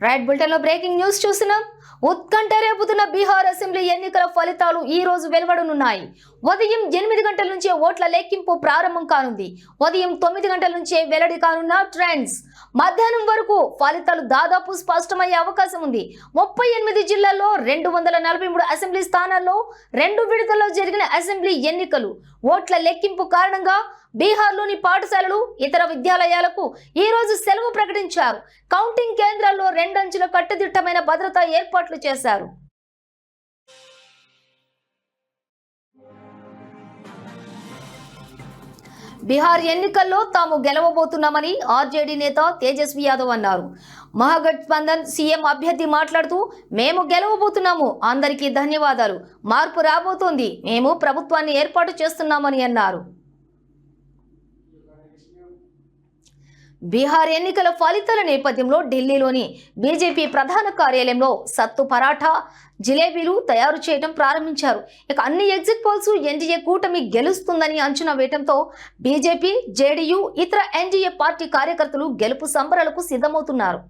Right బులెటిన్లో breaking news చూసినాం ఉత్కంఠ రేపుతున్న బీహార్ అసెంబ్లీ ఎన్నికల ఫలితాలు ఈ రోజు వెలువడనున్నాయి. ఉదయం ఎనిమిది గంటల నుంచే ఓట్ల లెక్కింపు ప్రారంభం కానుంది. ఉదయం తొమ్మిది గంటల నుంచే వెల్లడి కానున్న ట్రెండ్స్. మధ్యాహ్నం వరకు ఫలితాలు దాదాపు స్పష్టమయ్యే అవకాశం ఉంది. ముప్పై ఎనిమిది జిల్లాల్లో రెండు వందల నలభై మూడు అసెంబ్లీ స్థానాల్లో రెండు విడతల్లో జరిగిన అసెంబ్లీ ఎన్నికలు. ఓట్ల లెక్కింపు కారణంగా బీహార్లోని పాఠశాలలు ఇతర విద్యాలయాలకు ఈ రోజు సెలవు ప్రకటించారు. కౌంటింగ్ కేంద్రాల్లో రెండంచుల కట్టుదిట్టమైన భద్రతా ఏర్పాట్లు చేశారు. బీహార్ ఎన్నికల్లో తాము గెలవబోతున్నామని ఆర్జేడీ నేత తేజస్వి యాదవ్ అన్నారు. మహాగఠబంధన్ సీఎం అభ్యర్థి మాట్లాడుతూ మేము గెలవబోతున్నాము. అందరికీ ధన్యవాదాలు. మార్పు రాబోతోంది. మేము ప్రభుత్వాన్ని ఏర్పాటు చేస్తున్నామని అన్నారు. బీహార్ ఎన్నికల ఫలితాల నేపథ్యంలో ఢిల్లీలోని బీజేపీ ప్రధాన కార్యాలయంలో సత్తు పరాఠా జిలేబీలు తయారు చేయడం ప్రారంభించారు. ఇక అన్ని ఎగ్జిట్ పోల్స్ ఎన్డీఏ కూటమి గెలుస్తుందని అంచనా వేయడంతో బీజేపీ జేడీయూ ఇతర ఎన్డీఏ పార్టీ కార్యకర్తలు గెలుపు సంబరాలకు సిద్ధమవుతున్నారు.